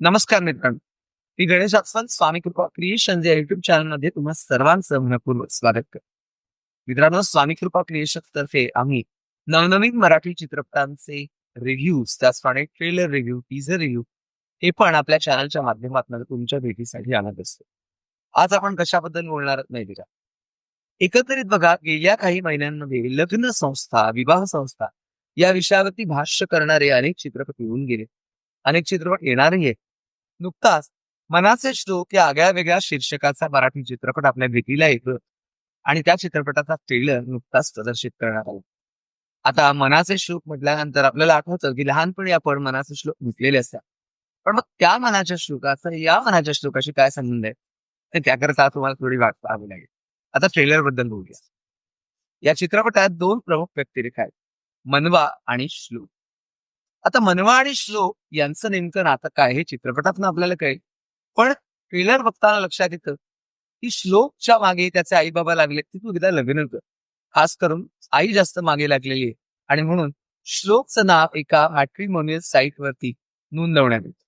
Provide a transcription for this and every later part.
नमस्कार मित्रांनो. मी गणेश अस्वल स्वामी कृपा क्रिएशन या युट्यूब चॅनलमध्ये तुम्हा सर्वांचं मनपूर्वक स्वागत करतो. मित्रांनो स्वामी कृपा क्रिएशन तर्फे आम्ही नवनवीन मराठी चित्रपटांचे रिव्ह्यूज त्याचप्रमाणे ट्रेलर रिव्ह्यू टीझर रिव्ह्यू हे पण आपल्या चॅनलच्या माध्यमातून तुमच्या भेटीसाठी आणत असतो. आज आपण कशाबद्दल बोलणार नाही का? एकंदरीत बघा गेल्या काही महिन्यांमध्ये लग्न संस्था विवाह संस्था या विषयावरती भाष्य करणारे अनेक चित्रपट येऊन गेले. अनेक चित्रपट येणारही आहेत. नुकताच मनाचे श्लोक या आगळ्या वेगळ्या शीर्षकाचा मराठी चित्रपट आपल्या भेटीला येतो. आणि त्या चित्रपटाचा ट्रेलर नुकताच प्रदर्शित करण्यात आला. आता मनाचे श्लोक म्हटल्यानंतर आपल्याला आठवतं की लहानपणी आपण मनाचे श्लोक म्हटलेले असतात. पण मग त्या मनाच्या श्लोकाचा या मनाच्या श्लोकाशी काय संबंध आहे? तर त्याकरता तुम्हाला थोडी वाट पाहावी लागेल. आता ट्रेलरबद्दल बोलूया. या चित्रपटात दोन प्रमुख व्यक्तिरेखा आहेत. मनवा आणि श्लोक. आता मनवा आणि श्लोक यांचं नेमकं नातं काय? हे चित्रपटातून आपल्याला कळेल. पण ट्रेलर बघताना लक्षात येतं की श्लोकच्या मागे त्याचे आई बाबा लागले. की तू एकदा लग्न कर खास करून आई जास्त मागे लागलेली आहे. आणि म्हणून श्लोकचं नाव एका मॅट्रिमोनियल साईट वरती नोंदवण्यात येतं.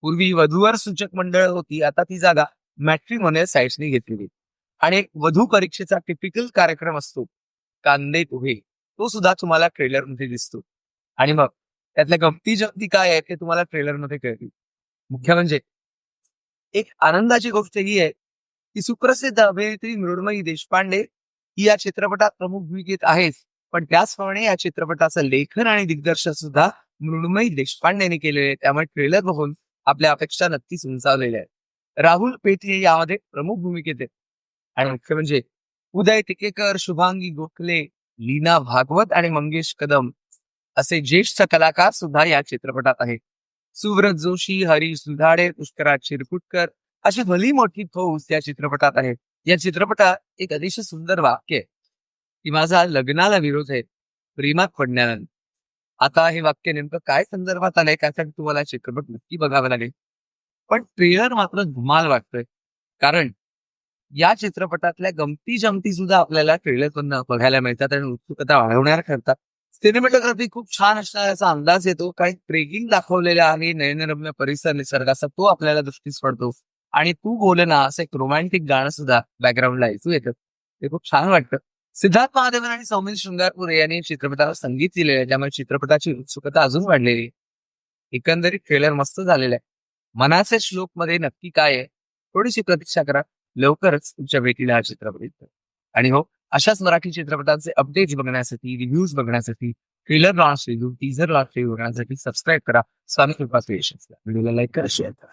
पूर्वी वधूवर सूचक मंडळ होती. आता ती जागा मॅट्रिमोनियल साईट्सनी घेतलेली आणि एक वधू परीक्षेचा टिपिकल कार्यक्रम असतो. कांदे पोहे. तो सुद्धा तुम्हाला ट्रेलरमध्ये दिसतो. आणि मग त्यातल्या गमती जमती काय आहेत ते तुम्हाला ट्रेलरमध्ये कळतील. मुख्य म्हणजे एक आनंदाची गोष्ट ही आहे की सुप्रसिद्ध अभिनेत्री मृण्मयी देशपांडे ही या चित्रपटात प्रमुख भूमिकेत आहेच पण त्याचप्रमाणे या चित्रपटाचं लेखन आणि दिग्दर्शन सुद्धा मृण्मयी देशपांडेने केलेले आहे. त्यामुळे ट्रेलर बघून आपल्या अपेक्षा नक्कीच उंचावलेल्या आहेत. राहुल पेठे यामध्ये प्रमुख भूमिकेत आहेत. आणि मुख्य म्हणजे उदय टिकेकर शुभांगी गोखले लीना भागवत आणि मंगेश कदम असे ज्येष्ठ कलाकार सुद्धा या चित्रपटात आहेत. सुव्रत जोशी हरीश दुधाडे पुष्कराज शिरकुटकर अशी भली मोठी फौज या चित्रपटात आहे या चित्रपटात एक अतिशय सुंदर वाक्य आहे की माझा लग्नाला विरोध आहे प्रेमात पडण्यानंतर आता हे वाक्य नेमकं काय संदर्भात आलंय त्यासाठी तुम्हाला चित्रपट नक्की बघावा लागेल. पण ट्रेलर मात्र धुमाल वाटतोय. कारण या चित्रपटातल्या गमती जमती सुद्धा आपल्याला ट्रेलर बघायला मिळतात आणि उत्सुकता वाढवणार ठरतात. सिनेमॅटोग्राफी खूप छान असणार याचा अंदाज येतो. काही ट्रेकिंग दाखवलेला आहे नयनरम्य परिसर निसर्गाचा तो आपल्याला दृष्टीस पडतो. आणि तू बोलना असं एक रोमॅन्टिक गाणं सुद्धा बॅकग्राऊंडला ऐकू येतं. ते खूप छान वाटतं. सिद्धार्थ महादेवन आणि सौमिल शृंगारपुरे यांनी चित्रपटाला संगीत दिलेलं आहे. त्यामुळे चित्रपटाची उत्सुकता अजून वाढलेली आहे. एकंदरीत ट्रेलर मस्त झालेलं आहे. मनाचे श्लोकमध्ये नक्की काय आहे? थोडीशी प्रतीक्षा करा. लवकरच तुमच्या भेटीला हा चित्रपट आणि हो अशाच मराठी चित्रपटांचे अपडेट्स बघण्यासाठी रिव्ह्यूज बघण्यासाठी trailer launch review teaser launch review बघण्यासाठी सबस्क्राईब करा. स्वामी कृपा क्रिएशन्सला व्हिडिओला लाईक करा शेअर करा.